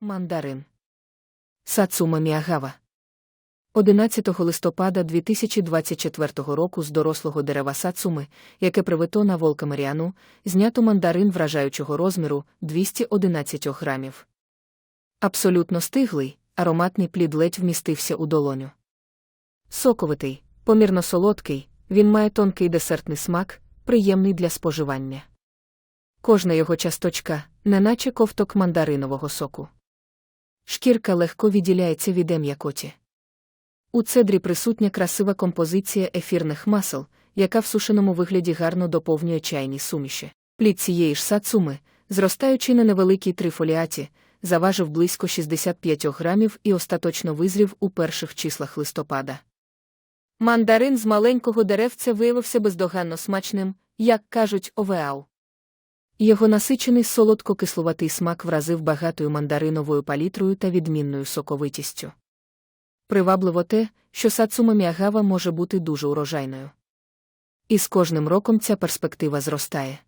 Мандарин. Сацума Міагава. 11 листопада 2024 року з дорослого дерева сацуми, яке привито на волкамаріану, знято мандарин вражаючого розміру 211 грамів. Абсолютно стиглий, ароматний плід ледь вмістився у долоню. Соковитий, помірно солодкий, він має тонкий десертний смак, приємний для споживання. Кожна його часточка, неначе ковток мандаринового соку. Шкірка легко відділяється від м'якоті. У цедрі присутня красива композиція ефірних масел, яка в сушеному вигляді гарно доповнює чайні суміші. Плід цієї ж сацуми, зростаючи на невеликій трифоліаті, заважив близько 65 грамів і остаточно визрів у перших числах листопада. Мандарин з маленького деревця виявився бездоганно смачним, як кажуть овеау. Його насичений солодко-кислуватий смак вразив багатою мандариновою палітрою та відмінною соковитістю. Привабливо те, що сацума міагава може бути дуже урожайною. І з кожним роком ця перспектива зростає.